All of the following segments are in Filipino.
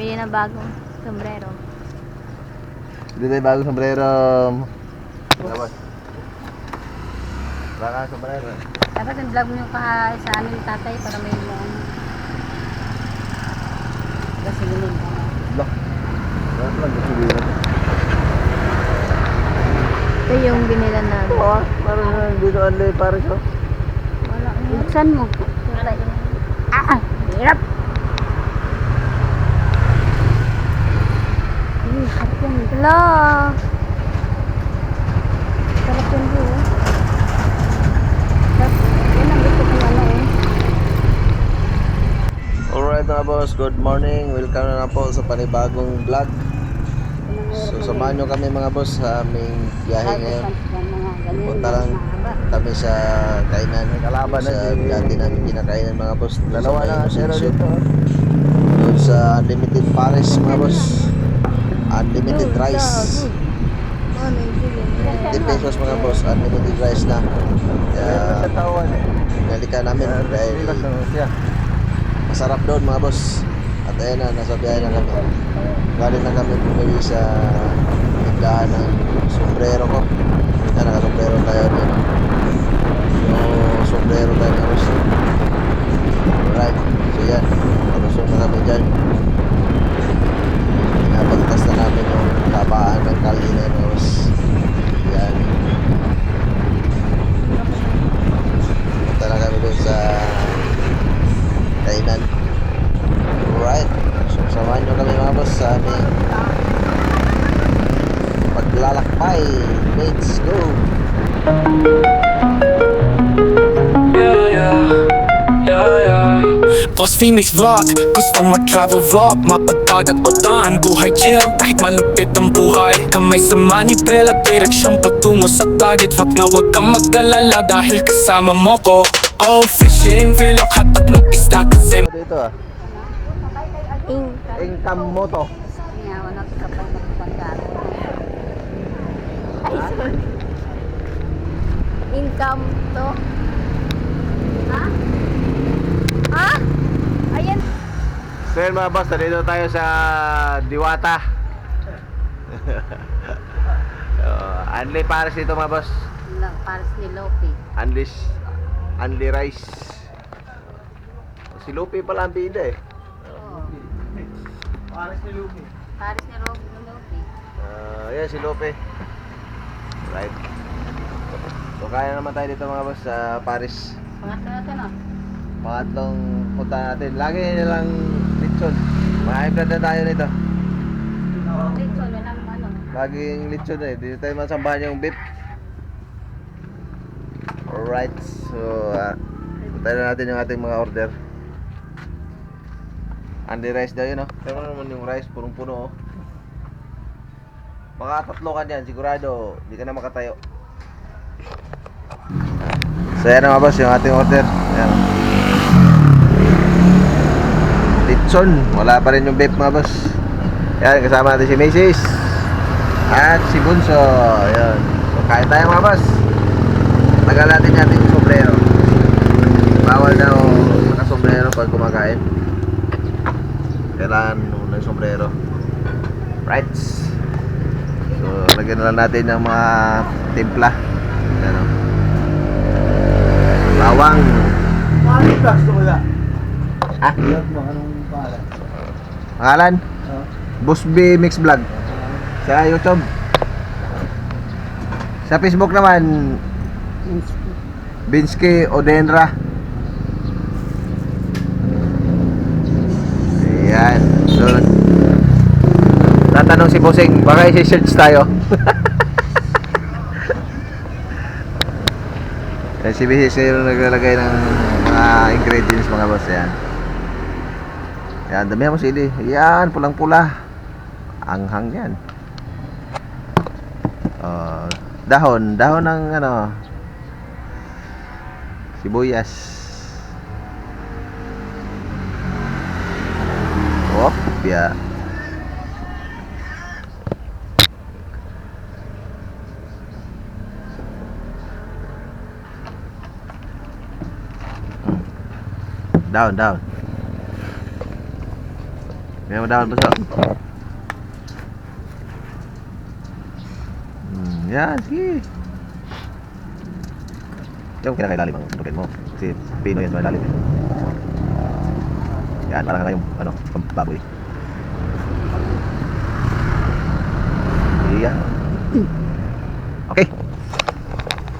Bumili ng bagong sombrero. Hindi tayo bagong sombrero. Labas. Baka sombrero. Dapat yung vlog mo yung kaha sa amin tatay para may mga. Kasi gulin ka. Lock. Wala lang gusto din natin. Ito yung binilan na. Oo, parang dito anle para siya. Wala. Buksan mo. Ah, ah, hirap. Hmm, sarap yan. Hala. Sarap yan bro. Sarap. Yan ang gusto ano eh. Alright mga boss, good morning. Welcome na lang po sa panibagong vlog. So samahan nyo kami mga boss sa aming biyahe ngayon. Punta lang kami sa kainan. Kalaban sa dati namin kinakainan mga boss. Dalawa na zero dito. Doon sa Unlimited Paris mga boss. Unlimited rice. 10 pesos mga boss, unlimited rice na. Kaya, nalikan namin dahil masarap doon mga boss. At ayun na, nasa biyahe na kami. Galing na kami bumili sa tindahan ng sombrero ko. Yan, naka-sombrero tayo doon. So, sombrero tayo mga boss. Alright, so yan. Palusong na kami dyan. Pinapagtas na namin yung tabaan ng boss. Yan. Phoenix Vlog Gusto mo travel vlog Mapagpag at udahan Buhay chill Kahit malupit ang buhay Kamay sa manipela Direksyong patungo sa target Wag na wag kang mag-alala Dahil kasama mo ko Oh, fishing Filok hatak ng isda Kasi Dito ah. Ing. Income mo to. Ay, sorry. Income to. Ha? Ha? Ayan. So yun mga boss, nandito tayo sa Diwata. uh, Anli Paris dito mga boss. Pares ni Lopi. Anlis Anli Rice. Si Lupi pala ang bida eh. Oo. Paris ni Lupi. Pares ni Lopi. Uh, yan si Lupi. Right. So kaya naman tayo dito mga boss sa Paris. Pangatlo natin ah. Pangatlong punta natin. Lagi nilang lechon. Mahibad na tayo nito. Litson, walang ano. Laging lechon eh. Dito tayo masambahan yung beef. Alright. So, uh, punta na natin yung ating mga order. Andy rice daw yun, oh. Pero naman yung rice, punong-puno, oh. Mga tatlo ka dyan, sigurado. Hindi ka na makatayo. So, yan mga boss, yung ating order. Yan. Litson. Wala pa rin yung beef mga boss. Yan, kasama natin si Macy's. At si Bunso. Yan. So, kain tayo mga boss. Tagal natin natin yung sombrero. Bawal na o naka-sombrero pag kumakain. Kailangan muna yung sombrero. Right. So, lagyan na lang natin ng mga timpla. Yan o. Bawang. Paano gusto mo na? Ah, Vlog mo, anong pangalan? pangalan? Oh. Boss B Mix Vlog. Sa YouTube. Sa Facebook naman, Binsky Odenra. Ayan. So, tatanong si Bossing, baka isi-search tayo. Yan, si yung naglalagay ng mga ingredients mga boss. Yan. Yan, damihan mo sili. Yan, pulang-pula. Anghang yan. Oh, dahon, dahon ng ano, sibuyas. Oh, biya. Down, down. Mo daw boss. oh. Hmm, yan, sige. Yung kinakailalim ang tukin mo. Kasi pino yan sa ilalim. eh. Yan, parang nga yung ano, pambaboy. Iya. Okay.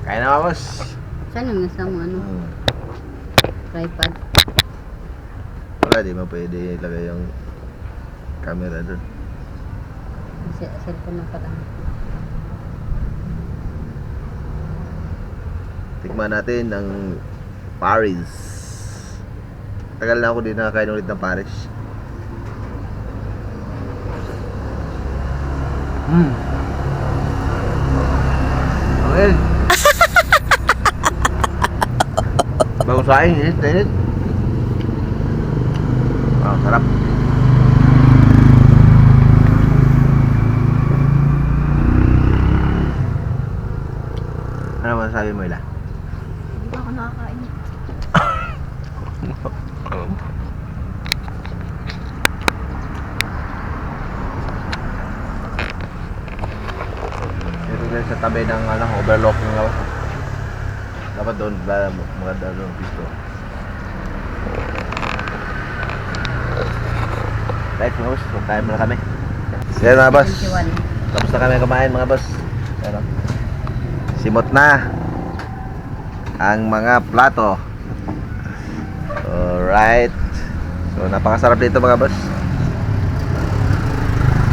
Kaya na ba, boss? Saan yung nasa mo ano? Hmm. Tripod. Wala, di mo pwede ilagay yung camera doon. Sa cellphone na pala. Tikman natin ang Paris. Tagal na ako din nakakain ulit ng Paris. Hmm. Okay. Bago sa akin, init, init. Wow, sarap. Masasabi mo, Ila? Hindi ba ako nakakain? Ito din sa tabi ng ano, overlock ng lawas. Dapat doon ba maganda doon pisto. Right, mga boss, kain muna kami. Sige mga boss. 21. Tapos na kami kumain mga boss. Ano? Simot na ang mga plato. Alright. So napakasarap dito mga boss.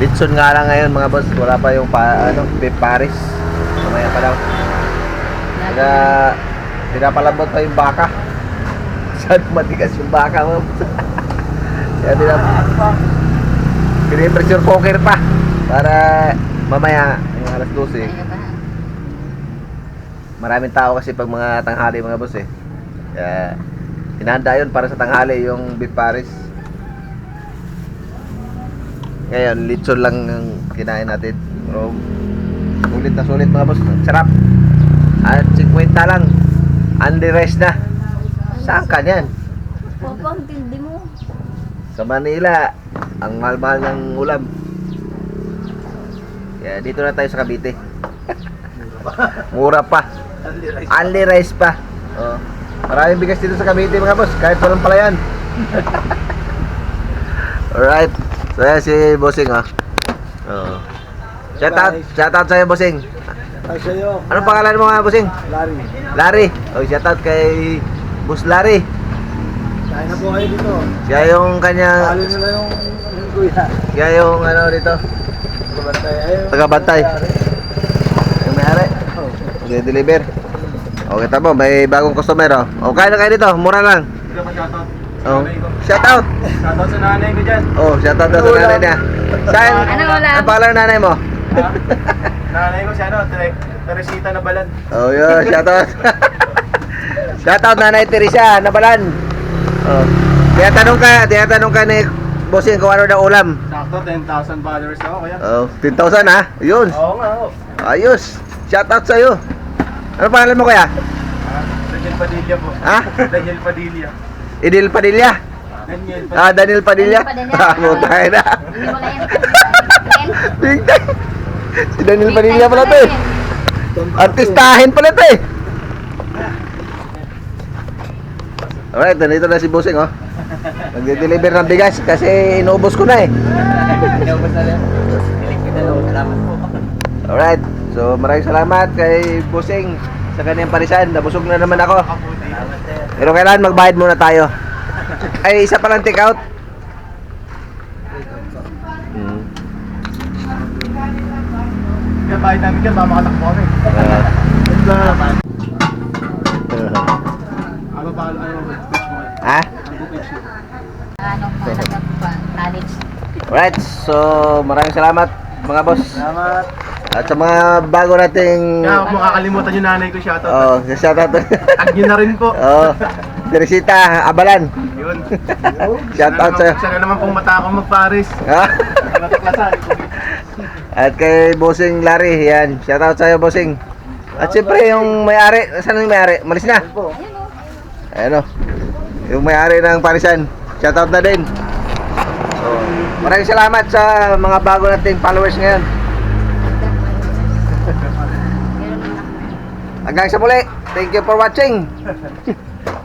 Litson nga lang ngayon mga boss. Wala pa yung pa, ano, Paris. Mamaya pa daw. Kaya pinapalambot pa yung baka. Saan matigas yung baka mo? Kaya pinap Pinipressure cooker pa para mamaya yung alas 12 Kaya ba? Maraming tao kasi pag mga tanghali mga boss eh. Kaya hinahanda yun para sa tanghali yung beef paris. Ngayon lechon lang ang kinain natin. Pero sulit na sulit mga boss. Sarap. At 50 lang. Rice na. Saan ka niyan? Papa, ang tindi mo. sa Manila ang mahal-mahal ng ulam. Kaya dito na tayo sa Cavite. Mura pa Only rice pa. Oh. Maraming bigas dito sa Cavite mga boss, kahit walang palayan. Alright. So yan si Bossing oh. Oh. Shout out, shout out sa'yo Bossing. Ay, sa'yo. Anong pangalan mo nga Bossing? Larry. Larry. Oh, shout out kay Boss Larry. Kain na po kayo dito. Siya yung kanya, Palo nila yung yung kuya. siya yung ano dito. Tagabantay. Larry. yung may-ari. Oh. Deliver. Okay, tamo, may bagong customer oh. Oh, kaya na kayo dito, mura lang. Hindi pa shoutout. Oh. Shout out. Shoutout sa nanay ko dyan. Oh, shout out daw sa nanay niya. Saan? Ano ulam? Ang pangalan ng nanay mo? Ha? nanay ko si ano, Tere- Teresita na balan. Oh, yun, shout out. shout out nanay Teresa, nabalan. Oh. Kaya tanong ka, kaya tanong ka ni Bossing kung ano daw ulam. Sakto, 10,000 followers ako kaya. Oh, 10,000 ha? Yun. Oo nga. Ayos. Shout out sa'yo. Ano pangalan mo kaya? Ah, Daniel Padilla po. Ha? Daniel Padilla. Idil Padilla. Daniel Ah, Padilla. Daniel Padilla. Daniel Padilla. Ah, putay na. Hindi mo na yan. Big time. Si Daniel Padilla pala to eh. Artistahin pala to eh. Alright, nandito na si Busing oh. Nagde-deliver ng bigas kasi inubos ko na eh. Alright, so maraming salamat kay Busing sa kanyang parisan. Nabusog na naman ako. Pero kailangan magbayad muna tayo. Ay, isa palang take out. Hmm. Kaya bakit namin dyan, baka makatakbo kami. Ano pa, ano, kayo? Ha? Ano? Ano. Alright, so maraming salamat mga boss. Salamat. At sa mga bago nating Kaya huwag mo kakalimutan yung nanay ko, shoutout. oh, shout out. Tag nyo na rin po. oh, Teresita Abalan. Yun. Shout out Sana sa'yo. naman- Sana naman pong matakang mag-Paris. Ha? Mataklasan. At kay Bossing Larry, yan. Shout out sa'yo, Bossing. At siyempre yung may-ari, saan yung may-ari? Malis na. Ayan o. Yung may-ari ng Parisan. Shout out na din. So, Maraming salamat sa mga bago nating followers ngayon. Hanggang sa muli. Thank you for watching.